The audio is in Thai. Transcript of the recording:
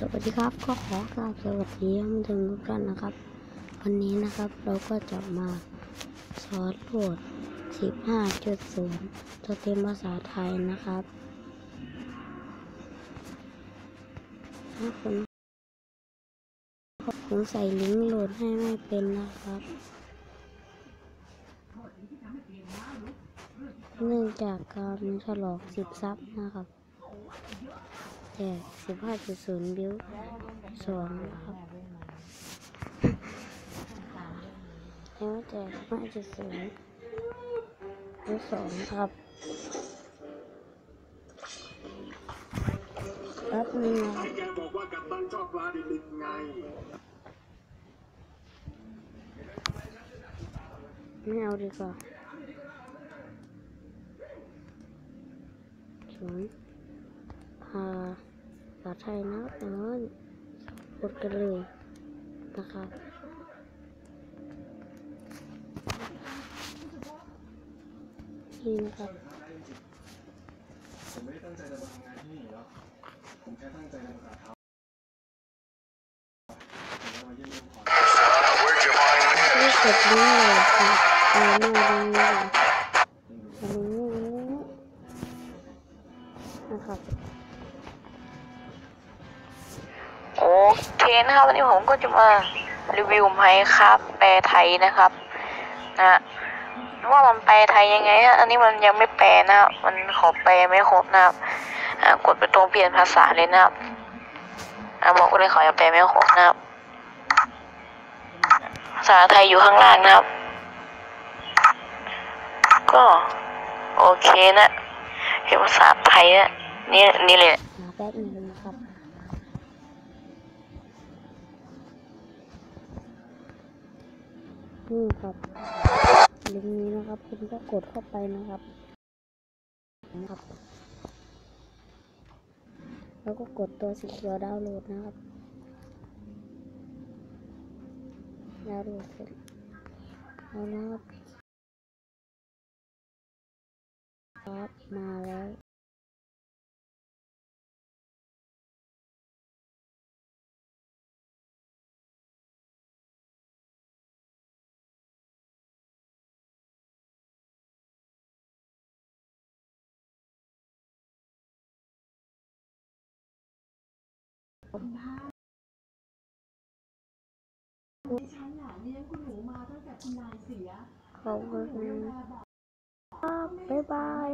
สวัสดีครับก็ขอกราบสวัสดีท่านผู้ชมทุกท่านนะครับ วันนี้นะครับเราก็จะมาสอนโหลด 15.0 ตัวเต็มภาษาไทยนะครับถ้าคุณผมใส่ลิงก์โหลดให้ไม่เป็นนะครับ เนื่องจากการฉลอง10ซับนะครับ แจก15.0บิวสองครับแล้วแจก15.0บิวสองครับแป๊บนึงครับแกบอกว่ากัปตันชอบปลาดิบไงไม่เอาดีกว่าศูนย์าภาษาไทยนะเออกดกันเลยนะครับนี่นะครับผมไม่ได้ตั้งใจจะมาทำงานที่นี่แล้วผมแค่ตั้งใจจะมากราเท้าผมจะมาเยี่ยมเยี่ยมก่อนนี่กดนี้เลยครับเอาหน้าดีเลยอันนี้นะครับ เคนะครับวันนี้ผมก็จะมารีวิวไม้ครับแปลไทยนะครับนะว่ามันแปลไทยยังไงฮะอันนี้มันยังไม่แปลนะครับมันขอแปลไม่ครบนะครับกดไปตรงเปลี่ยนภาษาเลยนะครับอ่าบอกเลยขออยังแปลไม่ครบนะครับภาษาไทยอยู่ข้างล่างนะครับ ก็โอเคนะเป็นภาษาไทยนะนี่นี่เลย นึงนะครับนี่ครับลิงก์นี้นะครับ คุณก็กดเข้าไปนะครับนะครับ แล้วก็กดตัวสีเขียวดาวน์โหลดนะครับดาวน์โหลดเสร็จแล้วนะครับครับมาแล้ว ฉันน่ะเลี้ยงคุณหนูมาตั้งแต่คุณนายเสียขอบคุณครับบ๊ายบาย